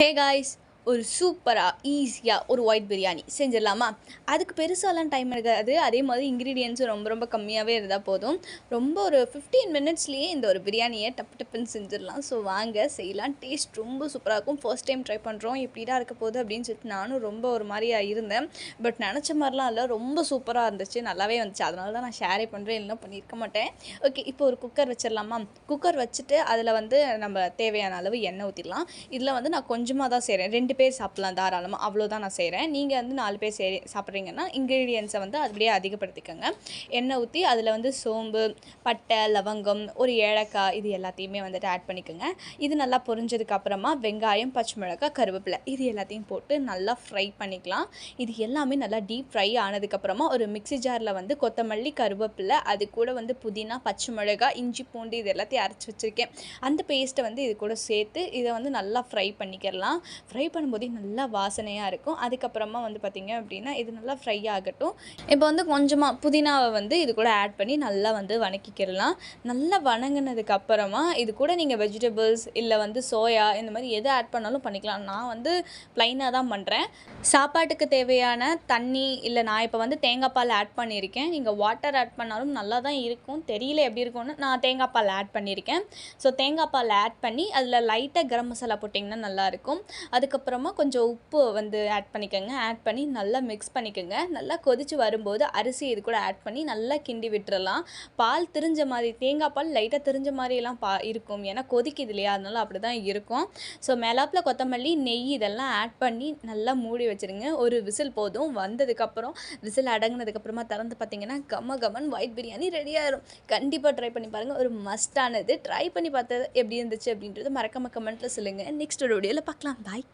Hey guys, ஒரு சூப்பராக ஈஸியாக ஒரு ஒயிட் பிரியாணி செஞ்சிடலாமா? அதுக்கு பெருசாலாம் டைம் இருக்காது. அதே மாதிரி இன்க்ரீடியன்ஸும் ரொம்ப ரொம்ப கம்மியாகவே இருந்தால் போதும். ரொம்ப ஒரு ஃபிஃப்டீன் மினிட்ஸ்லேயே இந்த ஒரு பிரியாணியை டப்பு டப்புன்னு செஞ்சிடலாம். ஸோ வாங்க செய்யலாம். டேஸ்ட் ரொம்ப சூப்பராக இருக்கும். ஃபர்ஸ்ட் டைம் ட்ரை பண்ணுறோம் எப்படிடா இருக்க போகுது அப்படின்னு சொல்லிட்டு நானும் ரொம்ப ஒரு மாதிரியாக இருந்தேன். பட் நினச்ச மாதிரிலாம் இல்லை. ரொம்ப சூப்பராக இருந்துச்சு. நல்லாவே வந்துச்சு. அதனால தான் நான் ஷேரே பண்ணுறேன் இல்லைன்னா பண்ணியிருக்க மாட்டேன். ஓகே இப்போ ஒரு குக்கர் வச்சிடலாமா? குக்கர் வச்சுட்டு அதில் வந்து நம்ம தேவையான அளவு எண்ணெய் ஊற்றிடலாம் இதில் வந்து நான் கொஞ்சமாக தான் செய்கிறேன் ரெண்டு ரெண்டு பேர் சாப்பிட்லாம் தாராளமாக அவ்வளோதான் நான் செய்கிறேன் நீங்கள் வந்து நாலு பேர் சே சாப்பிட்றீங்கன்னா இன்க்ரீடியன்ஸை வந்து அப்படியே அதிகப்படுத்திக்கோங்க. எண்ணெய் ஊற்றி அதில் வந்து சோம்பு பட்டை லவங்கம் ஒரு ஏலக்காய் இது எல்லாத்தையுமே வந்துட்டு ஆட் பண்ணிக்கோங்க. இது நல்லா பொரிஞ்சதுக்கு அப்புறமா வெங்காயம் பச்சை மிளகாய் கருவேப்பிலை இது எல்லாத்தையும் போட்டு நல்லா ஃப்ரை பண்ணிக்கலாம். இது எல்லாமே நல்லா டீப் ஃப்ரை ஆனதுக்கப்புறமா ஒரு மிக்ஸி ஜாரில் வந்து கொத்தமல்லி கருவேப்பிலை அது கூட வந்து புதினா பச்சை மிளகாய் இஞ்சி பூண்டு இது எல்லாத்தையும் அரைச்சி வச்சுருக்கேன். அந்த பேஸ்ட்டை வந்து இது கூட சேர்த்து இதை வந்து நல்லா ஃப்ரை பண்ணிக்கிறலாம் ஃப்ரை பண்ணும்போதே நல்லா வாசனையாக இருக்கும். அதுக்கப்புறமா வந்து பார்த்திங்க அப்படின்னா இது நல்லா ஃப்ரை ஆகட்டும். இப்போ வந்து கொஞ்சமாக புதினாவை வந்து இது கூட ஆட் பண்ணி நல்லா வந்து வணக்கிக்கிடலாம் நல்லா வணங்கினதுக்கு அப்புறமா இது கூட நீங்கள் வெஜிடபிள்ஸ் இல்லை வந்து சோயா இந்த மாதிரி எது ஆட் பண்ணாலும் பண்ணிக்கலாம். நான் வந்து ப்ளைனாக தான் பண்ணுறேன் சாப்பாட்டுக்கு தேவையான தண்ணி இல்லை நான் இப்போ வந்து தேங்காய் பால் ஆட் பண்ணியிருக்கேன். நீங்கள் வாட்டர் ஆட் பண்ணாலும் நல்லா தான் இருக்கும். தெரியல எப்படி இருக்கும்னு நான் தேங்காய் பால் ஆட் பண்ணியிருக்கேன். ஸோ தேங்காய் பால் ஆட் பண்ணி அதில் லைட்டாக கரம் மசாலா போட்டிங்கன்னா நல்லாயிருக்கும் அதுக்கப்புறம் கொஞ்சம் உப்பு வந்து ஆட் பண்ணிக்கோங்க. ஆட் பண்ணி நல்லா மிக்ஸ் பண்ணிக்கோங்க. நல்லா கொதித்து வரும்போது அரிசி இது கூட ஆட் பண்ணி நல்லா கிண்டி விட்டுறலாம். பால் திரிஞ்ச மாதிரி தேங்காய் பால் லைட்டாக திரிஞ்ச மாதிரியெல்லாம் பா இருக்கும். ஏன்னா கொதிக்குது இல்லையா? அதனால அப்படி தான் இருக்கும். ஸோ மேலாப்பில் கொத்தமல்லி நெய் இதெல்லாம் ஆட் பண்ணி நல்லா மூடி வச்சுருங்க. ஒரு விசில் போதும். வந்ததுக்கப்புறம் விசில் அடங்கினதுக்கப்புறமா திறந்து பார்த்தீங்கன்னா கம்ம கமன் ஒயிட் பிரியாணி ரெடியாகிடும் கண்டிப்பாக ட்ரை பண்ணி பாருங்கள் ஒரு மஸ்டானது ட்ரை பண்ணி பார்த்தது எப்படி இருந்துச்சு அப்படின்றது மறக்காமல் கமெண்ட்டில் சொல்லுங்கள் நெக்ஸ்ட் ஒரு வீடியோவில் பார்க்கலாம். பாய்